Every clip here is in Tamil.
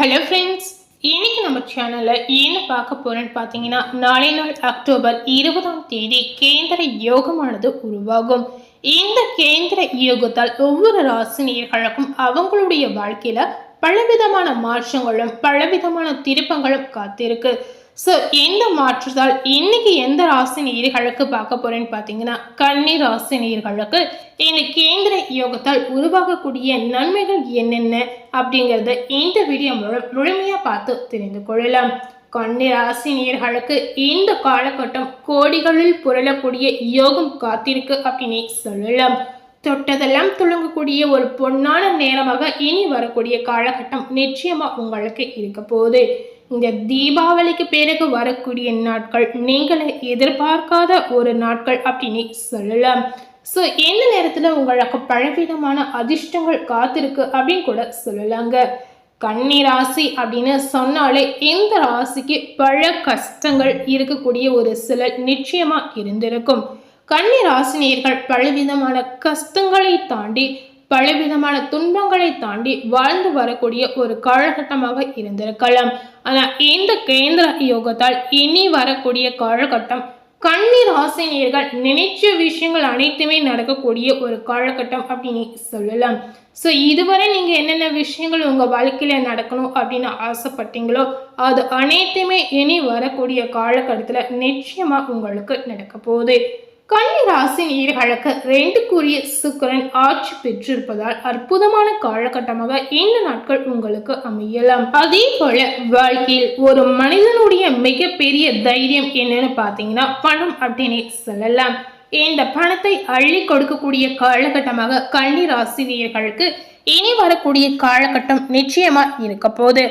ஹலோ ஃப்ரெண்ட்ஸ் இன்னைக்கு நம்ம சேனலில் என்ன பார்க்க போறேன்னு பார்த்தீங்கன்னா நாளை நாள் அக்டோபர் இருபதாம் தேதி கேந்திர யோகமானது உருவாகும். இந்த கேந்திர யோகத்தால் ஒவ்வொரு ராசினியர்களுக்கும் அவங்களுடைய வாழ்க்கையில பலவிதமான மாற்றங்களும் பலவிதமான திருப்பங்களும் காத்திருக்கு. ஸோ இந்த மாற்றத்தால் இன்னைக்கு எந்த ராசி நீர்களுக்கு பார்க்க போறேன்னு பார்த்தீங்கன்னா கன்னி ராசி நீர்களுக்கு இந்த கேந்திர யோகத்தால் உருவாகக்கூடிய நன்மைகள் என்னென்ன அப்படிங்கிறத இந்த வீடியோ மூலம் முழுமையாக பார்த்து தெரிந்து கொள்ளலாம். கன்னி ராசி நேர்களுக்கு இந்த காலகட்டம் கோடிகளில் புரளக்கூடிய யோகம் காத்திருக்கு அப்படின்னு சொல்லலாம். தொட்டதெல்லாம் துளங்கக்கூடிய ஒரு பொன்னான நேரமாக இனி வரக்கூடிய காலகட்டம் நிச்சயமா உங்களுக்கு இருக்க போகுது. இந்த தீபாவளிக்கு பிறகு வரக்கூடிய நாட்கள் நீங்களே எதிர்பார்க்காத ஒரு நாட்கள் அப்படின்னு சொல்லலாம். ஸோ எந்த நேரத்தில் உங்களுக்கு பலவிதமான அதிர்ஷ்டங்கள் காத்திருக்கு அப்படின்னு கூட சொல்லலாங்க. கன்னி ராசி அப்படின்னு சொன்னாலே இந்த ராசிக்கு பல கஷ்டங்கள் இருக்கக்கூடிய ஒரு சிலர் நிச்சயமாக இருந்திருக்கும். கன்னி ராசினியர்கள் பலவிதமான கஷ்டங்களை தாண்டி பலவிதமான துன்பங்களை தாண்டி வாழ்ந்து வரக்கூடிய ஒரு காலகட்டமாக இருந்திருக்கலாம். ஆனால் இந்த கேந்திர யோகத்தால் இனி வரக்கூடிய காலகட்டம் கண்ணீர் ஆசிரியர்கள் நினைச்ச விஷயங்கள் அனைத்துமே நடக்கக்கூடிய ஒரு காலகட்டம் அப்படின்னு சொல்லலாம். ஸோ இதுவரை நீங்கள் என்னென்ன விஷயங்கள் உங்கள் வாழ்க்கையில் நடக்கணும் அப்படின்னு ஆசைப்பட்டீங்களோ அது அனைத்துமே இனி வரக்கூடிய காலகட்டத்தில் நிச்சயமாக உங்களுக்கு நடக்க போகுது. கன்னி ராசி ரெண்டுக்குரிய சுக்கரன் ஆட்சி பெற்றிருப்பதால் அற்புதமான காலகட்டமாக இந்த நாட்கள் உங்களுக்கு அமையலாம். அதே போல வாழ்க்கையில் ஒரு மனிதனுடைய மிகப்பெரிய தைரியம் என்னன்னு பார்த்தீங்கன்னா பணம் அப்படின்னு சொல்லலாம். இந்த பணத்தை அள்ளி கொடுக்கக்கூடிய காலகட்டமாக கன்னி ராசினியர்களுக்கு இனி வரக்கூடிய காலகட்டம் நிச்சயமா இருக்க போகுது.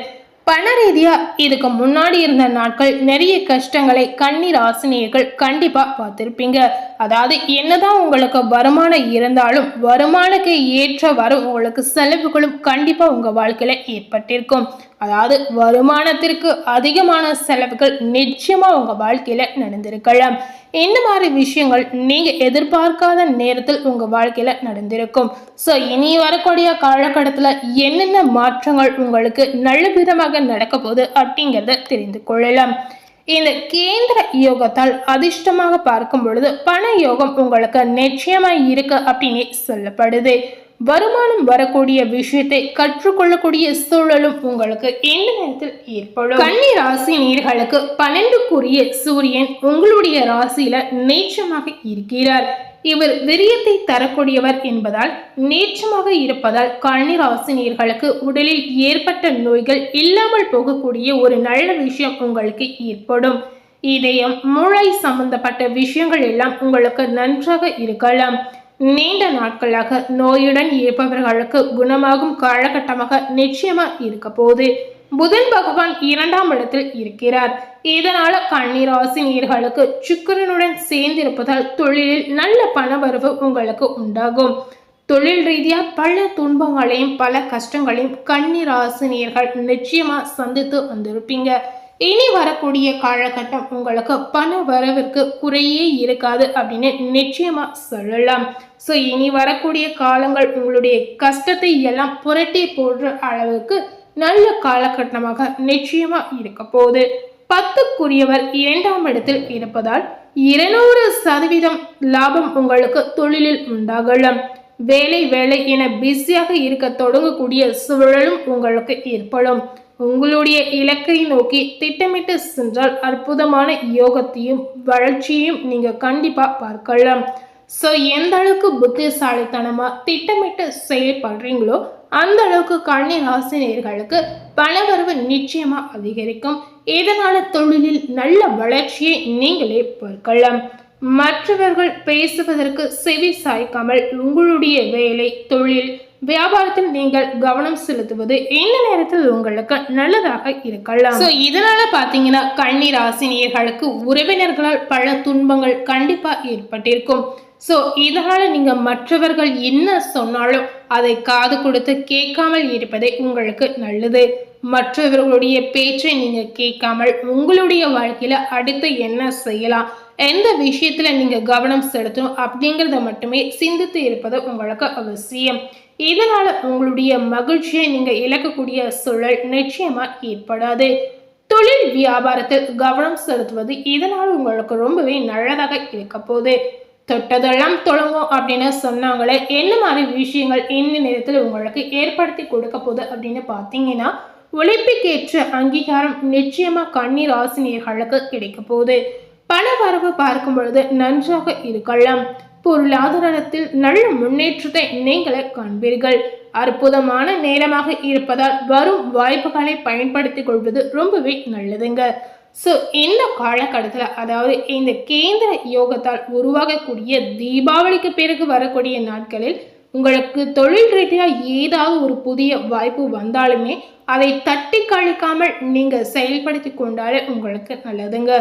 பண ரீதியா இதுக்கு முன்னாடி இருந்த நாட்கள் நிறைய கஷ்டங்களை கண்ணீர் ஆசினியர்கள் கண்டிப்பா பார்த்திருப்பீங்க. அதாவது என்னதான் உங்களுக்கு வருமானம் இருந்தாலும் வருமானக்கு ஏற்றவாறு உங்களுக்கு செலவுகளும் கண்டிப்பா உங்க வாழ்க்கையில ஏற்பட்டிருக்கும். அதாவது வருமானத்திற்கு அதிகமான செலவுகள் நிச்சயமாக உங்கள் வாழ்க்கையில் நடந்திருக்கலாம். இந்த மாதிரி விஷயங்கள் நீங்கள் எதிர்பார்க்காத நேரத்தில் உங்கள் வாழ்க்கையில் நடந்திருக்கும். ஸோ இனி வரக்கூடிய காலகட்டத்தில் என்னென்ன மாற்றங்கள் உங்களுக்கு நல்ல விதமாக நடக்க போகுது அப்படிங்கிறத தெரிந்து கொள்ளலாம். இந்த கேந்திர யோகத்தால் அதிர்ஷ்டமாக பார்க்கும் பொழுது பண யோகம் உங்களுக்கு நிச்சயமாக இருக்கு அப்படின்னு சொல்லப்படுது. வருமானம் வரக்கூடிய விஷயத்தை கற்றுக்கொள்ளக்கூடிய சூழலும் உங்களுக்கு எந்த நேரத்தில் ஏற்படும். கன்னி ராசி நீர்களுக்கு பன்னெண்டுக்குரிய சூரியன் உங்களுடைய ராசியில நேச்சமாக இருக்கிறார். இவர் விரியத்தை தரக்கூடியவர் என்பதால் நேற்றமாக இருப்பதால் கன்னி ராசி நீர்களுக்கு உடலில் ஏற்பட்ட நோய்கள் இல்லாமல் போகக்கூடிய ஒரு நல்ல விஷயம் உங்களுக்கு ஏற்படும். இதயம் மூளை சம்பந்தப்பட்ட விஷயங்கள் எல்லாம் உங்களுக்கு நன்றாக இருக்கலாம். நீண்ட நாட்களாக நோயுடன் இருப்பவர்களுக்கு குணமாகும் காலகட்டமாக நிச்சயமா இருக்க போது புதன் பகவான் இரண்டாம் இடத்தில் இருக்கிறார். இதனால கண்ணீராசி நீர்களுக்கு சுக்கரனுடன் சேர்ந்திருப்பதால் தொழிலில் நல்ல பணவரவு உங்களுக்கு உண்டாகும். தொழில் ரீதியா பல துன்பங்களையும் பல கஷ்டங்களையும் கண்ணீராசினியர்கள் நிச்சயமா சந்தித்து வந்திருப்பீங்க. இனி வரக்கூடிய காலகட்டம் உங்களுக்கு பண வரவிற்கு குறையே இருக்காது அப்படின்னு நிச்சயமா சொல்லலாம். ஸோ இனி வரக்கூடிய காலங்கள் உங்களுடைய கஷ்டத்தை எல்லாம் புரட்டி போடுற அளவுக்கு நல்ல காலகட்டமாக நிச்சயமா இருக்க போகுது. பத்துக்குரியவர் இரண்டாம் இடத்தில் இருப்பதால் இருநூறு சதவீதம் லாபம் உங்களுக்கு தொழிலில் உண்டாகலாம். வேலை வேலை என பிஸியாக இருக்க தொடங்கக்கூடிய சூழலும் உங்களுக்கு ஏற்படும். உங்களுடைய இலக்கை நோக்கி திட்டமிட்டு சென்றால் அற்புதமான யோகத்தையும் வளர்ச்சியையும் நீங்க கண்டிப்பா பார்க்கலாம். ஸோ எந்த அளவுக்கு புத்திசாலித்தனமா திட்டமிட்டு செயல்படுறீங்களோ அந்த அளவுக்கு கண்ணி ராசினியர்களுக்கு பணவரவு நிச்சயமா அதிகரிக்கும். இதனால தொழிலில் நல்ல வளர்ச்சியை நீங்களே பார்க்கலாம். மற்றவர்கள் பேசுவதற்கு செவி சாய்க்காமல் உங்களுடைய வேலை தொழில் வியாபாரத்தில் நீங்கள் கவனம் செலுத்துவது இந்த நேரத்தில் உங்களுக்கு நல்லதாக இருக்கலாம். ஸோ இதனால பார்த்தீங்கன்னா கன்னி ராசினியர்களுக்கு உறவினர்களால் பல துன்பங்கள் கண்டிப்பா ஏற்பட்டிருக்கும். ஸோ இதனால நீங்க மற்றவர்கள் என்ன சொன்னாலும் அதை காது கொடுத்து கேட்காமல் இருப்பதே உங்களுக்கு நல்லது. மற்றவர்களுடைய பேச்சை நீங்க கேட்காமல் உங்களுடைய வாழ்க்கையில அடுத்து என்ன செய்யலாம்? எந்த விஷயத்துல நீங்க கவனம் செலுத்தணும் அப்படிங்கிறத மட்டுமே சிந்தித்து இருப்பது உங்களுக்கு அவசியம். இதனால் உங்களுடைய மகிழ்ச்சியை நீங்கள் இழக்கக்கூடிய சூழல் நிச்சயமாக ஏற்படாது. தொழில் வியாபாரத்தில் கவனம் செலுத்துவது இதனால் உங்களுக்கு ரொம்பவே நல்லதாக இருக்க போகுது. தொட்டதெல்லாம் தொடங்கும் அப்படின்னு சொன்னாங்களே என்ன மாதிரி விஷயங்கள் இந்த நேரத்தில் உங்களுக்கு ஏற்படுத்தி கொடுக்க போகுது அப்படின்னு பார்த்தீங்கன்னா உழைப்புக்கேற்ற அங்கீகாரம் நிச்சயமாக கண்ணீர் ஆசினியர்களுக்கு கிடைக்க போகுது. பண வரவு பார்க்கும் பொழுது நன்றாக இருக்கலாம். பொருளாதாரத்தில் நல்ல முன்னேற்றத்தை நீங்களே காண்பீர்கள். அற்புதமான நேரமாக இருப்பதால் வரும் வாய்ப்புகளை பயன்படுத்திக் கொள்வது ரொம்பவே நல்லதுங்க. ஸோ இந்த காலகட்டத்தில் அதாவது இந்த கேந்திர யோகத்தால் உருவாகக்கூடிய தீபாவளிக்கு பிறகு வரக்கூடிய நாட்களில் உங்களுக்கு தொழில் ரீதியாக ஏதாவது ஒரு புதிய வாய்ப்பு வந்தாலுமே அதை தட்டி கழிக்காமல் நீங்கள் செயல்படுத்தி கொண்டாலே உங்களுக்கு நல்லதுங்க.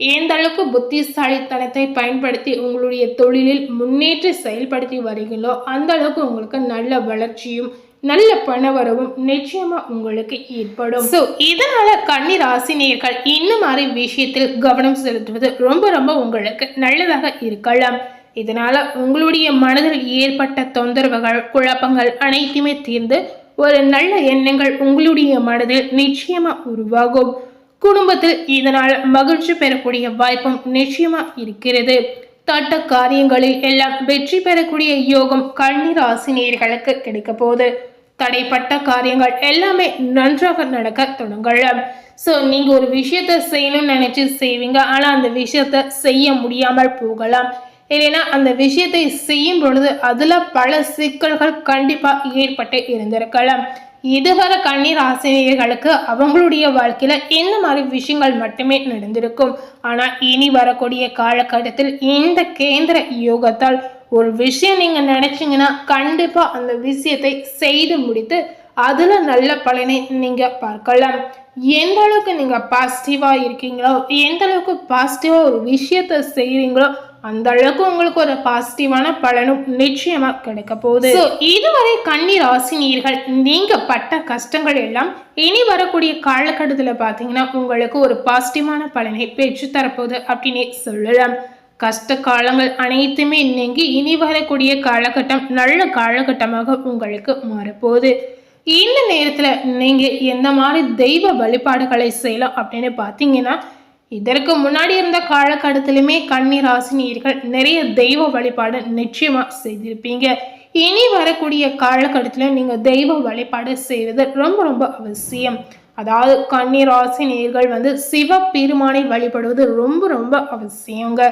எந்தளவுக்கு புத்திசாலித்தனத்தை பயன்படுத்தி உங்களுடைய தொழிலில் முன்னேற்றி செயல்படுத்தி வரீங்களோ அந்த அளவுக்கு உங்களுக்கு நல்ல வளர்ச்சியும் நல்ல பணவரவும் நிச்சயமா உங்களுக்கு ஏற்படும். ஸோ இதனால கண்ணீர் ஆசினியர்கள் இந்த மாதிரி விஷயத்தில் கவனம் செலுத்துவது ரொம்ப ரொம்ப உங்களுக்கு நல்லதாக இருக்கலாம். இதனால உங்களுடைய மனதில் ஏற்பட்ட தொந்தரவுகள் குழப்பங்கள் அனைத்துமே தீர்ந்து ஒரு நல்ல எண்ணங்கள் உங்களுடைய மனதில் நிச்சயமா உருவாகும். குடும்பத்தில் இதனால் மகிழ்ச்சி பெறக்கூடிய வாய்ப்பும் நிச்சயமா இருக்கிறது. தட்ட காரியங்களில் எல்லாம் வெற்றி பெறக்கூடிய யோகம் கண்ணீர் ஆசினியர்களுக்கு கிடைக்க போகுது. தடைப்பட்ட காரியங்கள் எல்லாமே நன்றாக நடக்க தொடங்கலாம் ஸோ நீங்கள் ஒரு விஷயத்த செய்யணும்னு நினச்சி செய்வீங்க. ஆனால் அந்த விஷயத்த செய்ய முடியாமல் போகலாம். இல்லைன்னா அந்த விஷயத்தை செய்யும் பொழுது அதில் பல சிக்கல்கள் கண்டிப்பாக ஏற்பட்டு இருந்திருக்கலாம். இதுவரை கண்ணீர் ஆசிரியர்களுக்கு அவங்களுடைய வாழ்க்கையில் என்ன மாதிரி விஷயங்கள் மட்டுமே நடந்திருக்கும்? ஆனால் இனி வரக்கூடிய காலகட்டத்தில் இந்த கேந்திர யோகத்தால் ஒரு விஷயம் நீங்கள் நினச்சிங்கன்னா கண்டிப்பாக அந்த விஷயத்தை செய்து முடித்து அதில் நல்ல பலனை நீங்கள் பார்க்கலாம். எந்த அளவுக்கு நீங்கள் பாசிட்டிவாக இருக்கீங்களோ எந்த அளவுக்கு பாசிட்டிவாக ஒரு விஷயத்தை செய்கிறீங்களோ அந்த அளவுக்கு உங்களுக்கு ஒரு பாசிட்டிவான பலனும் நிச்சயமா கிடைக்க போகுது. இதுவரை கண்ணீர் ஆசினியர்கள் நீங்க பட்ட கஷ்டங்கள் எல்லாம் இனி வரக்கூடிய காலகட்டத்தில் பார்த்தீங்கன்னா உங்களுக்கு ஒரு பாசிட்டிவான பலனை பெற்று தரப்போகுது அப்படின்னு சொல்லலாம். கஷ்ட காலங்கள் அனைத்துமே நீங்கி இனி வரக்கூடிய காலகட்டம் நல்ல காலகட்டமாக உங்களுக்கு மாறப்போகுது. இந்த நேரத்தில் நீங்கள் எந்த மாதிரி தெய்வ வழிபாடுகளை செய்யலாம் அப்படின்னு பார்த்தீங்கன்னா இதற்கு முன்னாடி இருந்த காலகட்டத்திலுமே கண்ணீர் ராசினியர்கள் நிறைய தெய்வ வழிபாடு நிச்சயமா செய்திருப்பீங்க. இனி வரக்கூடிய காலகட்டத்தில் நீங்க தெய்வ வழிபாடு செய்வது ரொம்ப ரொம்ப அவசியம். அதாவது கண்ணீர் ஆசினியர்கள் வந்து சிவ பெருமானை வழிபடுவது ரொம்ப ரொம்ப அவசியங்க.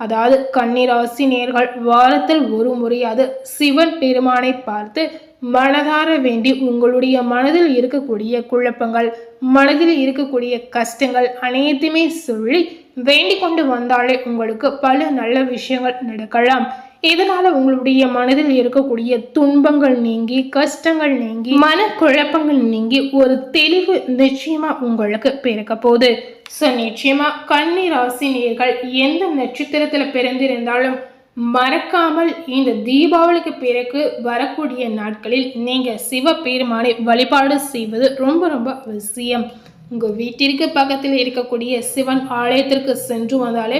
அதாவது கன்னிராசி நேர்கள் வாரத்தில் ஒரு முறையாவது சிவன் பெருமானை பார்த்து மனதார வேண்டி உங்களுடைய மனதில் இருக்கக்கூடிய குழப்பங்கள் மனதில் இருக்கக்கூடிய கஷ்டங்கள் அனைத்துமே சொல்லி வேண்டிக் கொண்டு வந்தாலே உங்களுக்கு பல நல்ல விஷயங்கள் நடக்கலாம். இதனால உங்களுடைய மனதில் இருக்கக்கூடிய துன்பங்கள் நீங்கி கஷ்டங்கள் நீங்கி மன குழப்பங்கள் நீங்கி ஒரு தெளிவு நிச்சயமா உங்களுக்கு பிறக்க போகுது. ஸோ நிச்சயமா கன்னி ராசி நேர்கள் எந்த நட்சத்திரத்துல பிறந்திருந்தாலும் மறக்காமல் இந்த தீபாவளிக்கு பிறகு வரக்கூடிய நாட்களில் நீங்கள் சிவபெருமானை வழிபாடு செய்வது ரொம்ப ரொம்ப அவசியம். உங்கள் வீட்டிற்கு பக்கத்தில் இருக்கக்கூடிய சிவன் ஆலயத்திற்கு சென்று வந்தாலே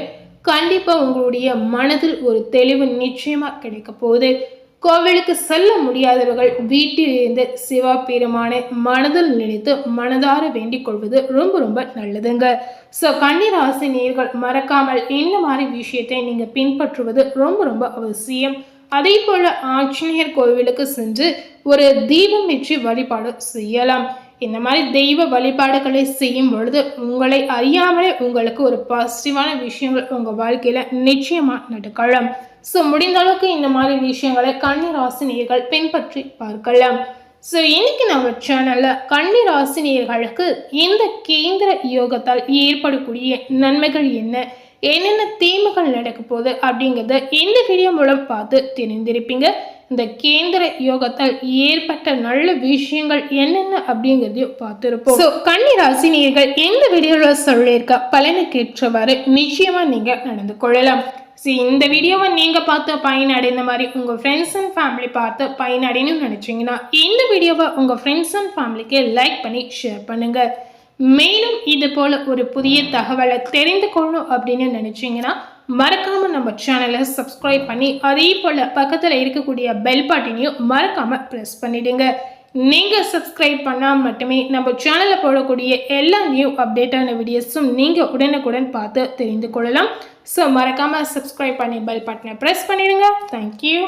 கண்டிப்பாக உங்களுடைய மனதில் ஒரு தெளிவு நிச்சயமாக கிடைக்க போகுது. கோவிலுக்கு செல்ல முடியாதவர்கள் வீட்டில் இருந்து சிவா பெருமானை மனதில் நினைத்து மனதார வேண்டிக் கொள்வது ரொம்ப ரொம்ப நல்லதுங்க. ஸோ கன்னிராசி நேர்கள் மறக்காமல் இந்த மாதிரி விஷயத்தை நீங்கள் பின்பற்றுவது ரொம்ப ரொம்ப அவசியம். அதே போல ஆஞ்சநேயர் கோவிலுக்கு சென்று ஒரு தீபம் வெற்றி வழிபாடு செய்யலாம். இந்த மாதிரி தெய்வ வழிபாடுகளை செய்யும் பொழுது உங்களை அறியாமலே உங்களுக்கு ஒரு பாசிட்டிவான விஷயங்கள் உங்கள் வாழ்க்கையில் நிச்சயமாக நடக்கலாம். ஸோ முடிந்த அளவுக்கு இந்த மாதிரி விஷயங்களை கண்ணீர் ஆசினியர்கள் பின்பற்றி பார்க்கலாம். ஸோ இன்னைக்கு நம்ம சேனலில் கன்னிராசினியர்களுக்கு இந்த கேந்திர யோகத்தால் ஏற்படக்கூடிய நன்மைகள் என்ன? என்னென்ன தீமைகள் நடக்க போகுது? அப்படிங்கிறத இந்த வீடியோ மூலம் பார்த்து தெரிந்திருப்பீங்க. இந்த கேந்திர யோகத்தால் ஏற்பட்ட நல்ல விஷயங்கள் என்னென்ன அப்படிங்கிறதையும் பார்த்துருப்போம். ஸோ கன்னி ராசினியர்கள் இந்த வீடியோவில் சொல்லியிருக்க பலனுக்கேற்றவாறு நிச்சயமாக நீங்கள் நடந்து கொள்ளலாம். ஸோ இந்த வீடியோவை நீங்கள் பார்த்து பயனடைந்த மாதிரி உங்கள் ஃப்ரெண்ட்ஸ் அண்ட் ஃபேமிலி பார்த்து பயனடைன்னு நினச்சிங்கன்னா இந்த வீடியோவை உங்கள் ஃப்ரெண்ட்ஸ் அண்ட் ஃபேமிலிக்கு லைக் பண்ணி ஷேர் பண்ணுங்கள் மேலும் இது போல் ஒரு புதிய தகவலை தெரிந்து கொள்ளணும் அப்படின்னு நினச்சிங்கன்னா மறக்காமல் நம்ம சேனலை சப்ஸ்கிரைப் பண்ணி அதே போல் பக்கத்தில் இருக்கக்கூடிய பெல் பாட்டினையும் மறக்காமல் ப்ரெஸ் பண்ணிவிடுங்க நீங்கள் சப்ஸ்கிரைப் பண்ணால் மட்டுமே நம்ம சேனலில் போடக்கூடிய எல்லா நியூ அப்டேட்டான வீடியோஸும் நீங்கள் உடனுக்குடன் பார்த்து தெரிந்து கொள்ளலாம். ஸோ மறக்காமல் சப்ஸ்கிரைப் பண்ணி பெல் பட்டனை ப்ரெஸ் பண்ணிடுங்க. தேங்க்யூ